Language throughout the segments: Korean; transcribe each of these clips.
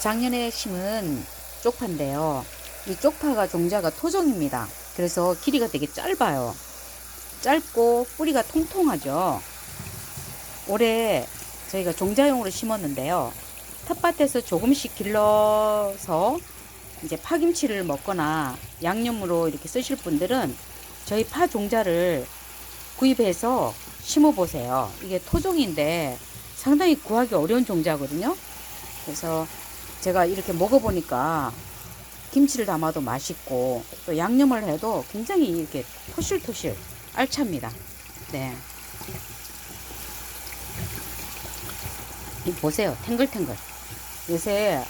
작년에 심은 쪽파인데요. 이 쪽파가 종자가 토종입니다. 그래서 길이가 되게 짧아요. 짧고 뿌리가 통통하죠. 올해 저희가 종자용으로 심었는데요. 텃밭에서 조금씩 길러서 이제 파김치를 먹거나 양념으로 이렇게 쓰실 분들은 저희 파 종자를 구입해서 심어 보세요. 이게 토종인데 상당히 구하기 어려운 종자거든요. 그래서 제가 이렇게 먹어보니까 김치를 담아도 맛있고 또 양념을 해도 굉장히 이렇게 토실토실 알찹니다. 네. 이 보세요. 탱글탱글. 요새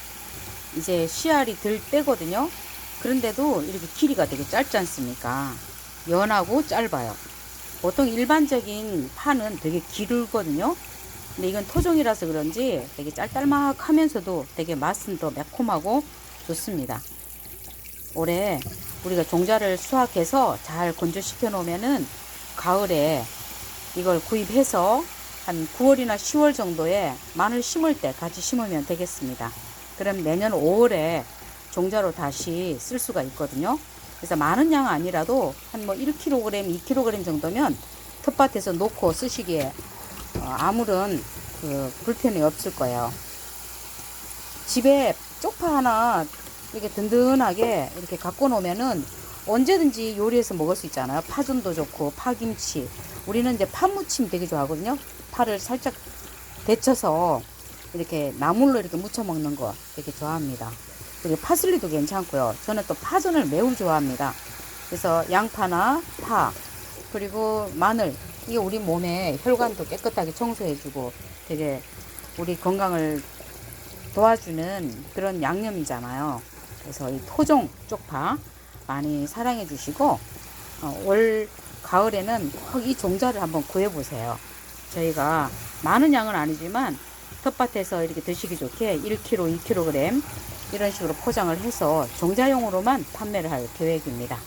이제 씨알이 들 때거든요. 그런데도 이렇게 길이가 되게 짧지 않습니까? 연하고 짧아요. 보통 일반적인 파는 되게 길거든요. 근데 이건 토종이라서 그런지 되게 짤짤막 하면서도 되게 맛은 더 매콤하고 좋습니다. 올해 우리가 종자를 수확해서 잘 건조시켜 놓으면은 가을에 이걸 구입해서 한 9월이나 10월 정도에 마늘 심을 때 같이 심으면 되겠습니다. 그럼 내년 5월에 종자로 다시 쓸 수가 있거든요. 그래서 많은 양 아니라도 한 뭐 1kg, 2kg 정도면 텃밭에서 놓고 쓰시기에 어, 아무런 그 불편이 없을 거예요. 집에 쪽파 하나 이렇게 든든하게 이렇게 갖고 놓으면은 언제든지 요리해서 먹을 수 있잖아요. 파전도 좋고 파김치. 우리는 이제 파무침 되게 좋아하거든요. 파를 살짝 데쳐서 이렇게 나물로 이렇게 무쳐 먹는 거 되게 좋아합니다. 그리고 파슬리도 괜찮고요. 저는 또 파전을 매우 좋아합니다. 그래서 양파나 파 그리고 마늘 이게 우리 몸에 혈관도 깨끗하게 청소해주고 되게 우리 건강을 도와주는 그런 양념이잖아요. 그래서 이 토종 쪽파 많이 사랑해 주시고 어, 올 가을에는 꼭 이 종자를 한번 구해 보세요. 저희가 많은 양은 아니지만 텃밭에서 이렇게 드시기 좋게 1kg, 2kg 이런 식으로 포장을 해서 종자용으로만 판매를 할 계획입니다.